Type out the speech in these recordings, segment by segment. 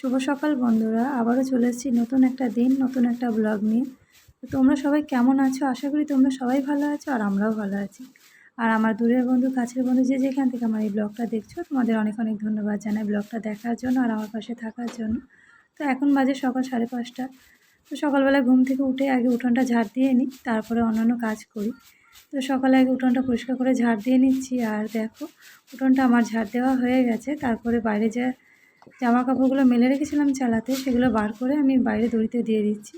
শুভ সকাল বন্ধুরা, আবারও চলে এসেছি নতুন একটা দিন, নতুন একটা ব্লগ নিয়ে। তো তোমরা সবাই কেমন আছো? আশা করি তোমরা সবাই ভালো আছো আর আমরাও ভালো আছি। আর আমার দূরের বন্ধু, কাছের বন্ধু যে যেখান থেকে আমার এই ব্লগটা দেখছ, তোমাদের অনেক অনেক ধন্যবাদ জানাই ব্লগটা দেখার জন্য আর আমার পাশে থাকার জন্য। তো এখন বাজে সকাল সাড়ে পাঁচটা। তো সকালবেলা ঘুম থেকে উঠে আগে উঠোনটা ঝাড় দিয়ে নিই, তারপরে অন্যান্য কাজ করি। তো সকালে আগে উঠোনটা পরিষ্কার করে ঝাড় দিয়ে নিচ্ছি। আর দেখো, উঠোনটা আমার ঝাড় দেওয়া হয়ে গেছে। তারপরে বাইরে যে জামা কাপড়গুলো মেলে রেখেছিলাম চালাতে, সেগুলো বার করে আমি বাইরে দড়িতে দিয়ে দিচ্ছি।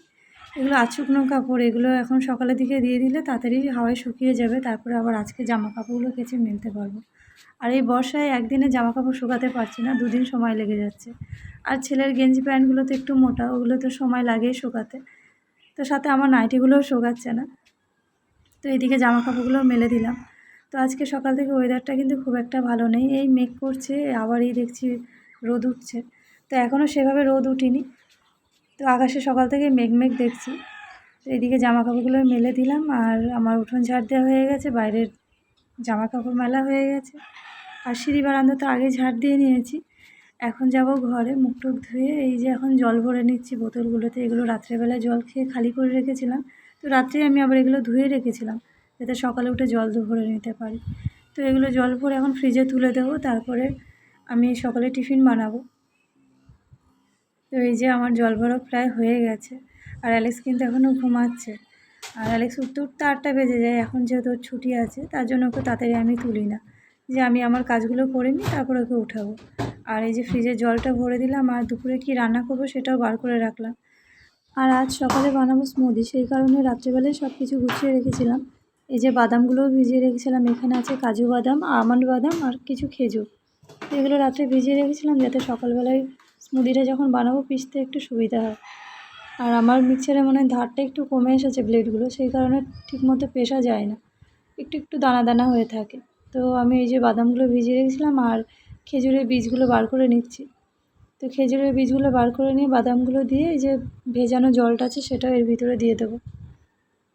এগুলো আচুকনো কাপড় এগুলো এখন সকালের দিকে দিয়ে দিলে তাড়াতাড়ি হাওয়ায় শুকিয়ে যাবে, তারপরে আবার আজকে জামা কাপড়গুলো কেচে মেলতে পারব। আর এই বর্ষায় একদিনে জামা কাপড় শুকাতে পারছি না, দুদিন সময় লেগে যাচ্ছে। আর ছেলের গেঞ্জি প্যান্টগুলো তো একটু মোটা, ওগুলো তো সময় লাগেই শুকাতে। তো সাথে আমার নাইটিগুলোও শুকাচ্ছে না। তো এইদিকে জামা কাপড়গুলো মেলে দিলাম। তো আজকে সকাল থেকে ওয়েদারটা কিন্তু খুব একটা ভালো নেই। এই মেঘ করছে আবার এই দেখছি রোদ উঠছে। তো এখনও সেভাবে রোদ উঠিনি। তো আকাশে সকাল থেকে মেঘ মেঘ দেখছি। তো এদিকে জামা কাপড়গুলো মেলে দিলাম আর আমার উঠোন ঝাড় দেওয়া হয়ে গেছে, বাইরের জামা কাপড় মেলা হয়ে গেছে। আর সিঁড়ি বারান্দা তো আগে ঝাড় দিয়ে নিয়েছি। এখন যাব ঘরে, মুখ টুক ধুয়ে এই যে এখন জল ভরে নিচ্ছি বোতলগুলোতে। এগুলো রাত্রেবেলায় জল খেয়ে খালি করে রেখেছিলাম। তো রাত্রে আমি আবার এগুলো ধুয়ে রেখেছিলাম, যাতে সকালে উঠে জল ভরে নিতে পারি। তো এগুলো জল ভরে এখন ফ্রিজে তুলে দেবো, তারপরে আমি সকালে টিফিন বানাবো। তো এই যে আমার জল ভরা প্রায় হয়ে গেছে। আর অ্যালেক্স কিন্তু এখনও ঘুমাচ্ছে। আর অ্যালেক্স উঠতে উঠতে আটটা বেজে যায়, এখন যেহেতু ওর ছুটি আছে, তার জন্য ওকে তাড়াতাড়ি আমি তুলি না। যে আমি আমার কাজগুলো করে নিই, তারপর ওকে উঠাবো। আর এই যে ফ্রিজে জলটা ভরে দিলাম, আর দুপুরে কি রান্না করব সেটাও বার করে রাখলাম। আর আজ সকালে বানাবো স্মুদি সেই কারণে রাত্রেবেলায় সব কিছু গুছিয়ে রেখেছিলাম। এই যে বাদামগুলোও ভিজিয়ে রেখেছিলাম, এখানে আছে কাজু বাদাম, আমন্ড বাদাম, আর কিছু খেজুর। এগুলো রাত্রে ভিজিয়ে রেখেছিলাম যাতে সকালবেলায় স্মুদিটা যখন বানাবো পিসতে একটু সুবিধা হয়। আর আমার মিক্সারে মনে হয় ধারটা একটু কমে এসেছে ব্লেডগুলো, সেই কারণে ঠিকমতো পেশা যায় না। একটু একটু দানা দানা হয়ে থাকে। তো আমি এই যে বাদামগুলো ভিজিয়ে রেখেছিলাম আর খেজুরের বীজগুলো বার করে নিচ্ছি। তো খেজুরের বীজগুলো বার করে নিয়ে বাদামগুলো দিয়ে এই যে ভেজানো জলটা আছে সেটা এর ভিতরে দিয়ে দেবো।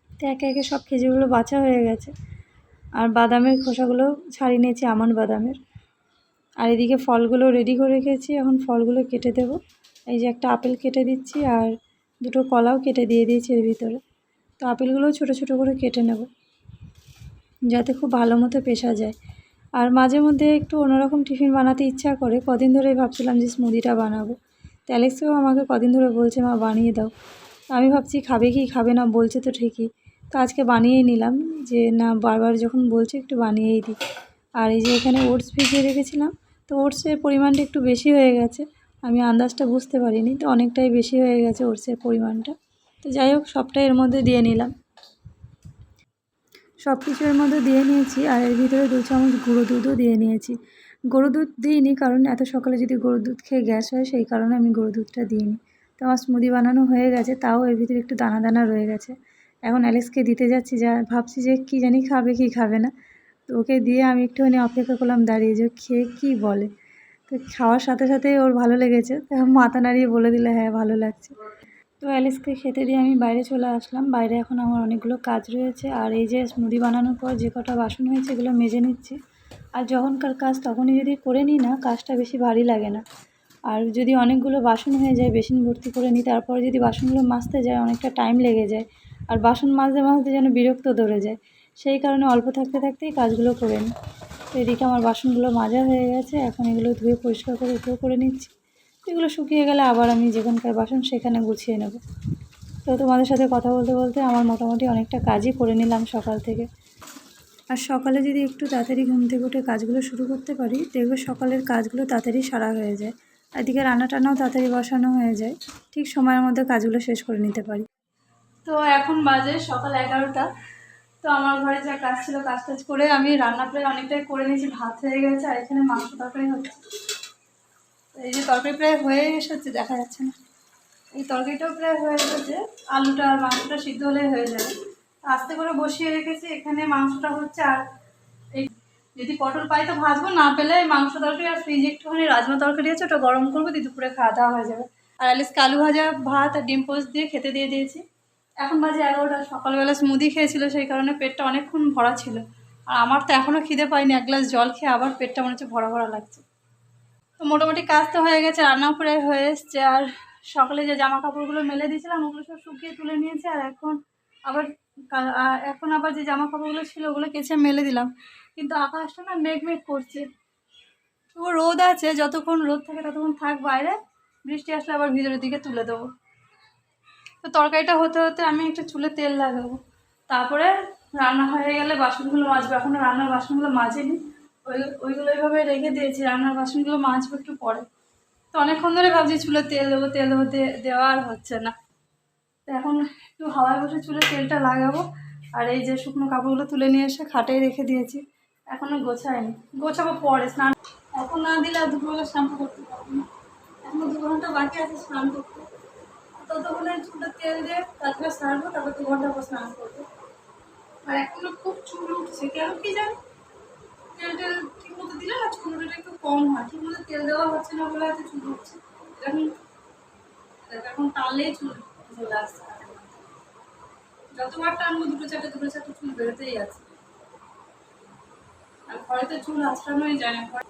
তো একে একে সব খেজুরগুলো বাছা হয়ে গেছে। আর বাদামের খোসাগুলো ছাড়িয়ে নিয়েছি আমন বাদামের। আর এদিকে ফলগুলো রেডি করে রেখেছি, এখন ফলগুলো কেটে দেব। এই যে একটা আপেল কেটে দিচ্ছি আর দুটো কলাও কেটে দিয়ে দিয়েছি এর ভিতরে। তো আপেলগুলোও ছোটো ছোটো করে কেটে নেব, যাতে খুব ভালো মতো পেশা যায়। আর মাঝে মধ্যে একটু অন্যরকম টিফিন বানাতে ইচ্ছা করে, কদিন ধরেই ভাবছিলাম যে স্মুদিটা বানাবো। তো আমাকে কদিন ধরে বলছে, মা, বানিয়ে দাও। আমি ভাবছি, খাবে কি, খাবে না? বলছে তো ঠিকই। তো আজকে বানিয়েই নিলাম, যে না, বারবার যখন বলছে একটু বানিয়েই দিই। আর এই যে এখানে ওটস ভিজিয়ে রেখেছিলাম তো ওটসের পরিমাণটা একটু বেশি হয়ে গেছে। আমি আন্দাজটা বুঝতে পারিনি, তো অনেকটাই বেশি হয়ে গেছে ওটসের পরিমাণটা। তো যাই হোক, সবটাই এর মধ্যে দিয়ে নিলাম। সব কিছু এর মধ্যে দিয়ে নিয়েছি আর এর ভিতরে দু চামচ গুঁড়ো দুধও দিয়ে নিয়েছি। গরু দুধ দিইনি, কারণ এত সকালে যদি গরুর দুধ খেয়ে গ্যাস হয়, সেই কারণে আমি গরু দুধটা দিইনি। তো আমার স্মুদি বানানো হয়ে গেছে, তাও এর ভিতরে একটু দানা দানা রয়ে গেছে। এখন অ্যালেক্সকে দিতে যাচ্ছি, যা ভাবছি যে কী জানি খাবে, কি খাবে না। তো ওকে দিয়ে আমি একটুখানি অপেক্ষা করলাম, দাঁড়িয়ে যে খেয়ে কী বলে? তো খাওয়ার সাথে সাথে ওর ভালো লেগেছে। তো মাথা নাড়িয়ে বলে দিলে হ্যাঁ ভালো লাগছে। তো অ্যালিসকে খেতে দিয়ে আমি বাইরে চলে আসলাম। বাইরে এখন আমার অনেকগুলো কাজ রয়েছে। আর এই যে স্মুদি বানানোর পর যে কটা বাসন হয়েছে, এগুলো মেজে নিচ্ছি। আর যখনকার কাজ তখনই যদি করে নিই না, কাজটা বেশি ভারী লাগে না। আর যদি অনেকগুলো বাসন হয়ে যায়, বেসিন ভর্তি করে নিই, তারপরে যদি বাসনগুলো মাজতে যায়, অনেকটা টাইম লেগে যায়। আর বাসন মাজতে মাজতে যেন বিরক্ত ধরে যায়। সেই কারণে অল্প থাকতে থাকতেই কাজগুলো করে নিই এদিকে আমার বাসনগুলো মাজা হয়ে গেছে, এখন এগুলো ধুয়ে পরিষ্কার করে উপরে করে নিচ্ছি। এগুলো শুকিয়ে গেলে আবার আমি যেখানকার বাসন সেখানে গুছিয়ে নেব। তো তোমাদের সাথে কথা বলতে বলতে আমার মোটামুটি অনেকটা কাজই করে নিলাম সকাল থেকে। আর সকালে যদি একটু তাড়াতাড়ি ঘুম থেকে উঠে কাজগুলো শুরু করতে পারি, দেখবে সকালের কাজগুলো তাড়াতাড়ি সারা হয়ে যায়। এদিকে রান্না টান্নাও তাড়াতাড়ি বসানো হয়ে যায়। ঠিক সময়ের মধ্যে কাজগুলো শেষ করে নিতে পারি। তো এখন বাজে সকাল এগারোটা। তো আমার ঘরে যা কাজ ছিল কাজ টাজ করে আমি রান্না প্রায় অনেকটাই করে নিয়েছি, ভাত হয়ে গেছে আর এখানে মাংস তরকারি হচ্ছে। এই যে তরকারি প্রায় হয়ে এসেছে, দেখা যাচ্ছে না। এই তরকারিটাও প্রায় হয়ে এসেছে, আলুটা আর মাংসটা সিদ্ধ হলে হয়ে যাবে। আস্তে করে বসিয়ে রেখেছি, এখানে মাংসটা হচ্ছে আর এই যদি পটল পাই তো ভাজবো, না পেলে মাংস তরকারি আর ফ্রিজে একটুখানি রাজমা তরকারি আছে, ওটা গরম করব দিয়ে দুপুরে খাওয়া দাওয়া হয়ে যাবে। আর অ্যালিসকে আলু ভাজা, ভাত আর ডিম পোস্ট দিয়ে খেতে দিয়ে দিয়েছি। এখন বাজে এগারোটা, সকালবেলা স্মুদি খেয়েছিল, সেই কারণে পেটটা অনেকক্ষণ ভরা ছিল। আর আমার তো এখনও খিদে পাইনি এক গ্লাস জল খেয়ে আবার পেটটা মনে হচ্ছে ভরা ভরা লাগছে। তো মোটামুটি কাজ তো হয়ে গেছে, রান্নাও প্রায় হয়ে এসছে। আর সকালে যে জামা কাপড়গুলো মেলে দিয়েছিলাম, ওগুলো সব শুকিয়ে তুলে নিয়েছে। আর এখন আবার এখন আবার যে জামা কাপড়গুলো ছিল, ওগুলো কেচে মেলে দিলাম। কিন্তু আকাশটা না মেঘ মেঘ করছে। তো রোদ আছে, যতক্ষণ রোদ থাকে ততক্ষণ থাক বাইরে, বৃষ্টি আসলে আবার ভিতরের দিকে তুলে দেবো। তো তরকারিটা হতে হতে আমি একটু চুলে তেল লাগাবো। তারপরে রান্না হয়ে গেলে বাসনগুলো মাজবো। এখনও রান্নার বাসনগুলো মাজেনি। ওই, ওইগুলো এইভাবে রেখে দিয়েছি। রান্নার বাসনগুলো মাজবো একটু পরে। তো অনেকক্ষণ ধরে ভাবছি চুলে তেল দেবো তেল দেবো দেওয়া আর হচ্ছে না। তো এখন একটু হাওয়ায় বসে চুলে তেলটা লাগাবো। আর এই যে শুকনো কাপড়গুলো তুলে নিয়ে এসে খাটেই রেখে দিয়েছি। এখনও গোছায়নি। গোছাবো পরে। স্নান এখন না দিলে আর দুপুরবেলা শ্যাম্পু করতে পারব না। এখনও দু ঘণ্টা বাকি আছে স্নান করতে। ততক্ষণে চুলটা তেল দিয়ে তারপরে স্নান করব, তারপর দু ঘণ্টা পর স্নান করব। আর এখনও খুব চুল উঠছে, কেন কি জানি? তেল টেল ঠিক মতো দিলে না চুল উঠেটা একটু কম হয় ঠিক মতো তেল দেওয়া হচ্ছে না বলে হয়তো চুল উঠছে। এখন এখন টানলেই চুল চলে আসছে যতবার টানবো দুটো চারটে দুটো চারটে চুল বেরোতেই আছে। আর ঘরে তো চুল আঁচড়ানোই যায় না ঘরে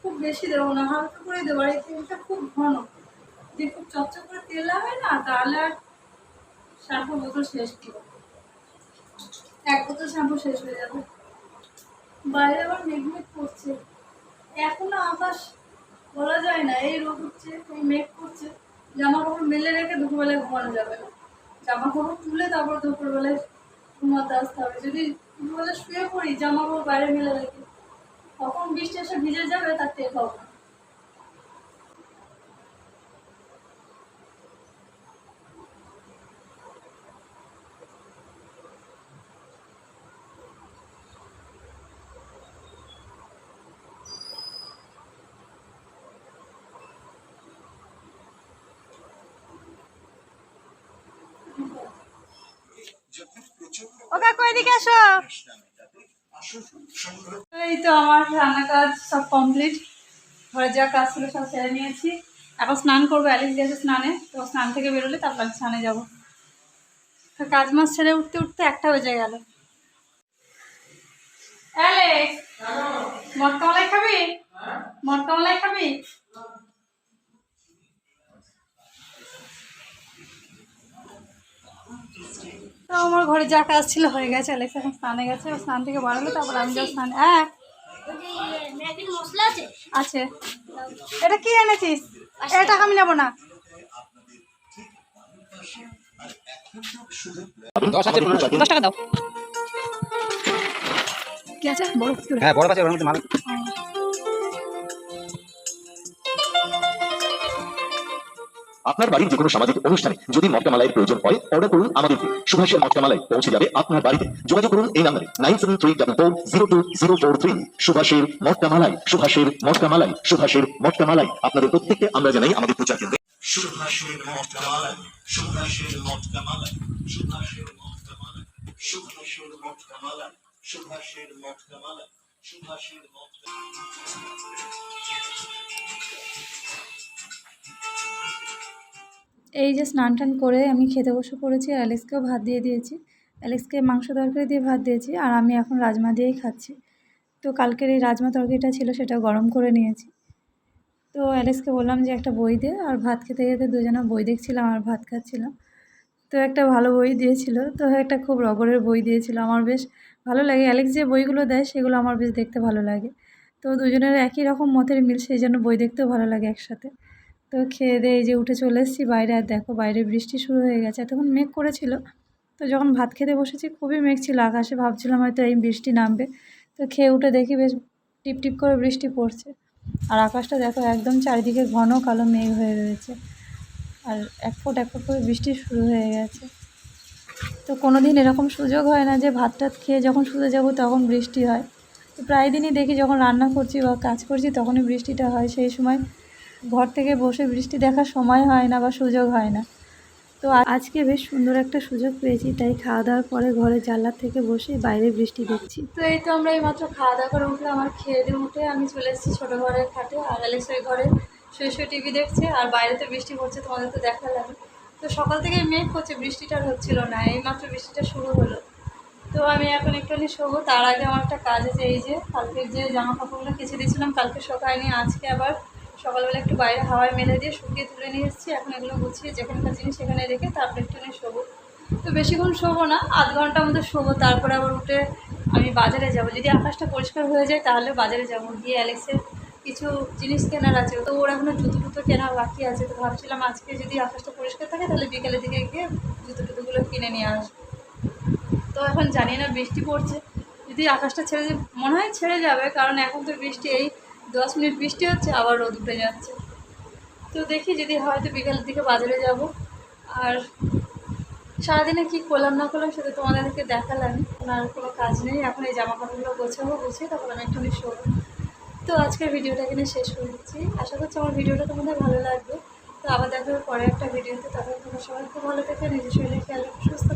খুব বেশি দেবো না, হালকা করে দেবো। আর এই তেলটা খুব ঘন। যে খুব চকচক করে তেল লাগায় না, তাহলে আর শ্যাম্পু বোতল শেষ করব। এক বোতল শ্যাম্পু শেষ হয়ে যাবে। বাইরে আবার মেঘমেঘ করছে। এখনও আকাশ বলা যায় না, এই রোদ হচ্ছে, এই মেঘ করছে। জামা কাপড় মেলে রেখে দুপুরবেলায় ঘুমানো যাবে না। জামা কাপড় তুলে তারপর দুপুরবেলায় ঘুমাতে আসতে হবে। যদি দুপুরবেলা শুয়ে পড়ি জামা কাপড় বাইরে মেলে রেখে। কখন বৃষ্টি এসে ভিজে যাবে তার টের পাবো না ও কাকু এদিকে আসো। এই তো আমার রান্না কাজ সব কমপ্লিট ঘরে যা কাজ ছিল সব সেরে নিয়েছি। এখন স্নান করব অ্যালেক্স গেছে স্নানে। তো স্নান থেকে বেরোলে তারপর স্নানে যাব। কাজ মাছ ছেড়ে উঠতে উঠতে একটা বেজে গেল। অ্যালেক্স মটকা মালাই খাবি? মটকা খাবি? তো আমার ঘরে যা কাজ ছিল হয়ে গেছে অ্যালেক্স এখন স্নানে গেছে ও স্নান থেকে বাড়ালো তারপর আমি যাও স্নানে। হ্যাঁ। আছে। আছে এটা কি এনেছিস? এটা আমি নেব না। দশ টাকা দাও। কি আছে? বড় হ্যাঁ বড় আছে ওর মধ্যে মাল। আপনার বাড়ির যে কোনো সামাজিক অনুষ্ঠানে যদি মটকা মালাইয়ের প্রয়োজন হয় অর্ডার করুন আমাদেরকে সুভাষের মটকা মালাই পৌঁছে যাবে আপনার বাড়িতে। যোগাযোগ করুন এই নাম্বারে nine seven three double four zero two zero four three সুভাষের matka মালাই সুভাষের মটকা মালাই সুভাষের মটকা মালাই আপনাদের প্রত্যেককে আমরা জানাই আমাদের প্রচার কেন্দ্রে। সুভাষের মটকা মালাই সুভাষের মটকা মালাই সুভাষের মটকা মালাই সুভাষের মটকা মালাই সুভাষের মটকা মালাই সুভাষের মটকা এই যে স্নান টান করে আমি খেতে বসে পড়েছি অ্যালেক্সকেও ভাত দিয়ে দিয়েছি। অ্যালেক্সকে মাংস তরকারি দিয়ে ভাত দিয়েছি, আর আমি এখন রাজমা দিয়েই খাচ্ছি। তো কালকের এই রাজমা তরকারিটা ছিল সেটা গরম করে নিয়েছি। তো অ্যালেক্সকে বললাম যে, একটা বই দে। আর ভাত খেতে খেতে দুজনে বই দেখছিলাম আর ভাত খাচ্ছিলাম। তো একটা ভালো বই দিয়েছিল, তো একটা খুব রগরের বই দিয়েছিল আমার বেশ ভালো লাগে। অ্যালেক্স যে বইগুলো দেয়, সেগুলো আমার বেশ দেখতে ভালো লাগে। তো দুজনের একই রকম মতের মিল, সেই জন্য বই দেখতেও ভালো লাগে একসাথে। তো খেয়ে দিয়ে যে উঠে চলে এসেছি বাইরে, আর দেখো বাইরে বৃষ্টি শুরু হয়ে গেছে। এতক্ষণ মেঘ করেছিল, তো যখন ভাত খেতে বসেছি খুবই মেঘ ছিল, আকাশে ভাবছিলাম হয়তো এই বৃষ্টি নামবে। তো খেয়ে উঠে দেখি বেশ টিপ টিপ করে বৃষ্টি পড়ছে। আর আকাশটা দেখো একদম চারিদিকে ঘন কালো মেঘ হয়ে রয়েছে। আর এক ফুট এক ফুট করে বৃষ্টি শুরু হয়ে গেছে। তো কোনো দিন এরকম সুযোগ হয় না যে ভাত টাত খেয়ে যখন শুতে যাব তখন বৃষ্টি হয়। তো প্রায় দিনই দেখি যখন রান্না করছি বা কাজ করছি তখনই বৃষ্টিটা হয়। সেই সময় ঘর থেকে বসে বৃষ্টি দেখার সময় হয় না বা সুযোগ হয় না। তো আজকে বেশ সুন্দর একটা সুযোগ পেয়েছি, তাই খাওয়া দাওয়ার পরে ঘরে জানলার থেকে বসে বাইরে বৃষ্টি দেখছি। তো এই তো আমরা এইমাত্র খাওয়া দাওয়া করে উঠলে আমার খেয়ে দিয়ে উঠে আমি চলে এসেছি ছোটো ঘরের খাটে অ্যালেক্স ওই ঘরে শুয়ে শুয়ে টিভি দেখছে, আর বাইরে তো বৃষ্টি পড়ছে, তোমাদের তো দেখা লাগে তো সকাল থেকে মেঘ করছে, বৃষ্টিটা হচ্ছিল না, এইমাত্র বৃষ্টিটা শুরু হলো। তো আমি এখন একটুখানি শোবো, তার আগে আমার একটা কাজ আছে, এই যে কালকের যে জামা কাপড়গুলো কেচে দিয়েছিলাম, কালকে শোকায়নি আজকে আবার সকালবেলা একটু বাইরে হাওয়ায় মেলে দিয়ে শুকিয়ে তুলে নিয়ে এসেছি। এখন এগুলো গুছিয়ে যেখানকার জিনিস সেখানে রেখে তারপরে একটুখানি শোবো। তো বেশিক্ষণ শোবো না, আধ ঘণ্টার মধ্যে শোবো, তারপরে আবার উঠে আমি বাজারে যাব। যদি আকাশটা পরিষ্কার হয়ে যায় তাহলে বাজারে যাব। গিয়ে অ্যালেক্সের কিছু জিনিস কেনার আছে। তো ওর এখনও জুতো টুতো কেনা বাকি আছে। তো ভাবছিলাম আজকে যদি আকাশটা পরিষ্কার থাকে তাহলে বিকেলের দিকে গিয়ে জুতো টুতোগুলো কিনে নিয়ে আসব। তো এখন জানি না বৃষ্টি পড়ছে। যদি আকাশটা ছেড়ে মনে হয় ছেড়ে যাবে, কারণ এখন তো বৃষ্টি এই দশ মিনিট বৃষ্টি হচ্ছে, আবার রোদ উঠে যাচ্ছে। তো দেখি যদি হয়তো বিকালের দিকে বাজারে যাব। আর সারাদিনে কী করলাম না করলাম সেটা তোমাদেরকে দেখালাম। আর কোনো কাজ নেই, এখন এই জামা কাপড়গুলো গোছাবো, গুছিয়ে তারপর আমি একটুখানি শোবো। তো আজকের ভিডিওটা এখানে শেষ করে দিচ্ছি। আশা করছি আমার ভিডিওটা তোমাদের ভালো লাগবে। তো আবার দেখা পরে একটা ভিডিওতে। তখন তোমার সবাই খুব ভালো থেকে, নিজের শরীরে খেয়াল সুস্থ